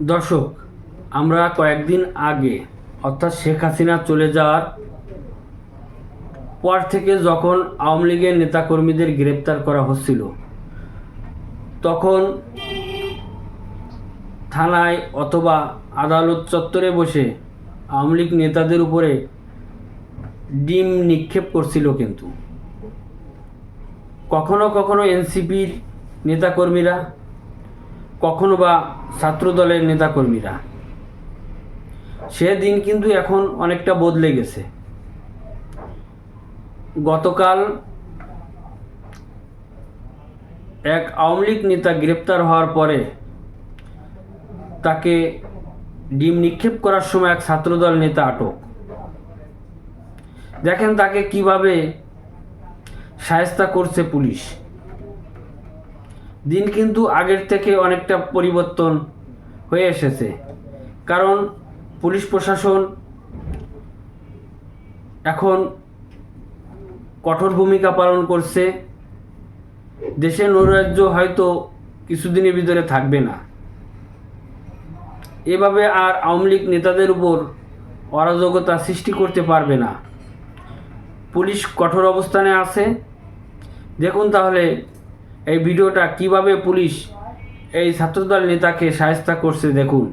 দর্শক, আমরা কয়েকদিন আগে, অর্থাৎ শেখ হাসিনা চলে যাওয়ার পর থেকে যখন আওয়ামী লীগের নেতাকর্মীদের গ্রেপ্তার করা হচ্ছিল, তখন থানায় অথবা আদালত চত্বরে বসে আওয়ামী লীগ নেতাদের উপরে ডিম নিক্ষেপ করছিল কিন্তু। কখনো কখনো এনসিপির নেতাকর্মীরা কখনো বা ছাত্রদলের নেতাকর্মীরা। সে দিন কিন্তু এখন অনেকটা বদলে গেছে। গতকাল এক আওয়ামী লীগ নেতা গ্রেপ্তার হওয়ার পরে তাকে ডিম নিক্ষেপ করার সময় এক ছাত্রদল নেতা আটক। দেখেন তাকে কীভাবে সায়স্তা করছে পুলিশ। দিন কিন্তু আগের থেকে অনেকটা পরিবর্তন হয়ে এসেছে। কারণ পুলিশ প্রশাসন এখন কঠোর ভূমিকা পালন করছে। দেশের নৈরাজ্য হয়তো কিছুদিনের ভিতরে থাকবে না। এভাবে আর আওয়ামী লীগ নেতাদের উপর অরাজকতা সৃষ্টি করতে পারবে না। পুলিশ কঠোর অবস্থানে আছে। দেখুন তাহলে এই ভিডিওটা কীভাবে পুলিশ এই ছাত্রদল নেতাকে সাহায্য করছে দেখুন।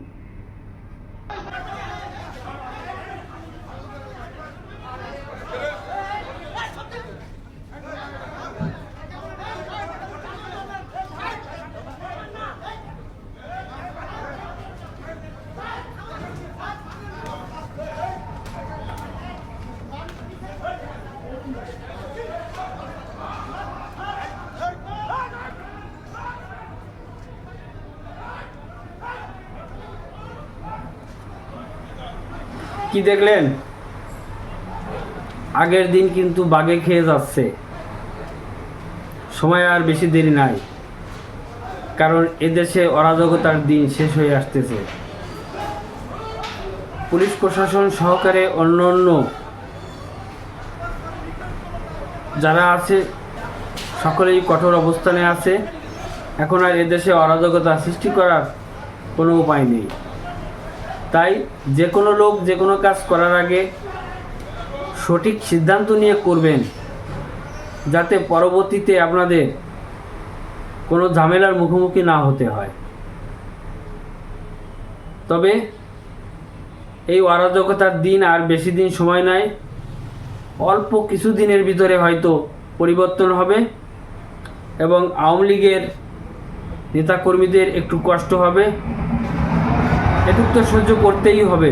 কি দেখলেন? আগের দিন কিন্তু বাগে খেয়ে যাচ্ছে। সময় আর বেশি দেরি নাই। কারণ এদেশে অরাজকতার দিন শেষ হয়ে আসতেছে। পুলিশ প্রশাসন সহকারে অন্য অন্য যারা আছে, সকলেই কঠোর অবস্থানে আছে। এখন আর এদেশে অরাজকতা সৃষ্টি করার কোনো উপায় নেই। তাই যে কোনো লোক যে কোনো কাজ করার আগে সঠিক সিদ্ধান্ত নিয়ে করবেন, যাতে পরবর্তীতে আপনাদের কোনো ঝামেলার মুখোমুখি না হতে হয়। তবে এই অরাজকতার দিন আর বেশি দিন সময় নাই, অল্প কিছু দিনের ভিতরে হয়তো পরিবর্তন হবে এবং আওয়ামী লীগের নেতাকর্মীদের একটু কষ্ট হবে। এটুক তো সহ্য করতেই হবে।